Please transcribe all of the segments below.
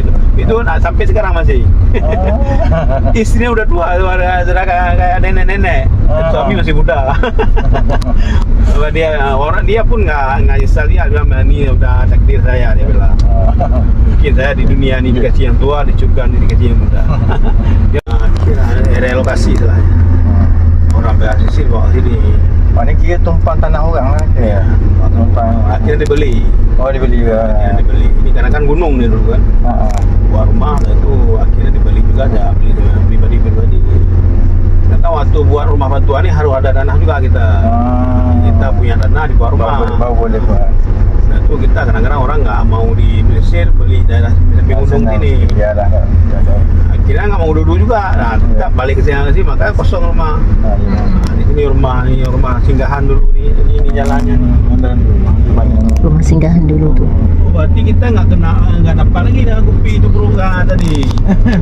itu. Itu nak sampai sekarang masih. Oh. Istrinya udah tua, sudah, kayak, kayak nenek-nenek. Ah. Suami masih muda. Dia orang dia pun nggak nggak nyesal dia bilang ini udah takdir saya dia bilang. Mungkin saya di dunia ini dikasih yang tua, di surga ini dikasih yang muda. dia kira relokasi istilahnya. Orang BACC bawa sini. Mana kira tumpang tanah orang lah. Ya. Tumpang. Akhirnya dibeli. Oh dibeli ke. Akhirnya dibeli. Ini karena kan gunung nih dulu kan. Ha. buat rumah dan itu akhirnya dibeli juga ada beli dengan pribadi-pribadi. Kita waktu buat rumah bantuan ini harus ada dana juga kita. Ah. Kita punya dana di buat rumah. Baru, baru boleh buat. Nah itu kita kadang-kadang orang nggak mau di Mesir beli daerah samping gunung sini. Ya. Akhirnya nggak mau duduk juga. Nah kita balik ke sini sih makanya kosong rumah. Nah, di sini rumah ini rumah singgahan dulu nih. Ini, ini jalannya nih. Rumah singgahan dulu tu. Oh, berarti kita nggak kena nggak dapat lagi dah kopi itu berusaha tadi.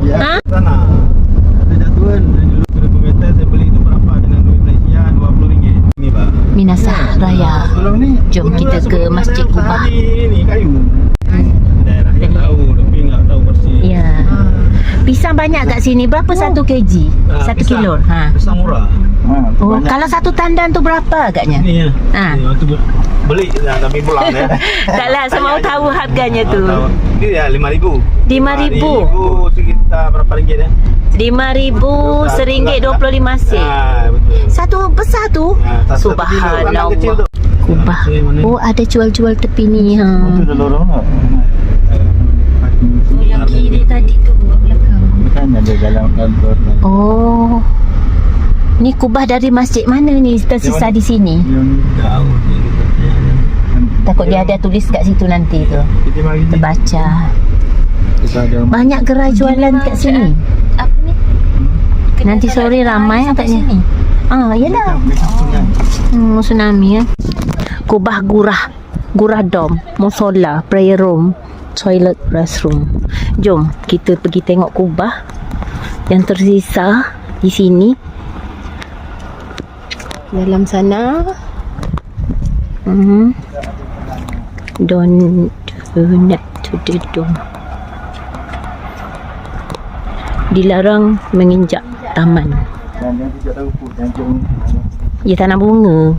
Ya. Sana ada jatuhan dulu seribu meter saya beli itu berapa dengan duit Malaysia dua puluh ringgit ini pak Minasah Raya. Jom kita ke Masjid Kubah. ini kayu daerahnya tahu tapi nggak tahu persis Ya. Pisang banyak kat sini. Berapa satu kg? Ah, Satu pisang. kilo. Ha. pisang murah Ha, Oh, banyak. kalau satu tandan tu berapa agaknya? ini ya Ah. Waktu be- beli nah, kami pulang ya Taklah, saya mau tahu harganya tu. Tahu. ini ya lima ribu Lima ribu. sekitar berapa ringgit ya Lima ribu seringgit dua puluh lima sen. ah, betul Satu besar tu. Ah, satu- kecil Subhanallah. Kubah. Ah? Oh, ada jual-jual tepi ni. Ha. Oh, tu tak? Oh, yang kiri tadi tu dalam kantor. Oh. Ni kubah dari masjid mana ni tersisa di sini? Yang Jauh ni. Takut dia ada tulis kat situ nanti tu. kita mari ni. Terbaca. Kita ada Banyak gerai jualan kat sini. apa ni? Nanti sore ramai agaknya. Ah, yalah. Kan? Hmm, tsunami ya. Kubah gurah. Gurah dom, musola, prayer room, toilet, restroom. Jom kita pergi tengok kubah yang tersisa di sini. Dalam sana. Hmm. Don't donate to the dome. Dilarang menginjak taman. Ya tanam bunga.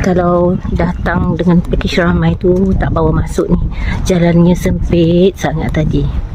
Kalau datang dengan package ramai tu tak bawa masuk ni. Jalannya sempit sangat tadi.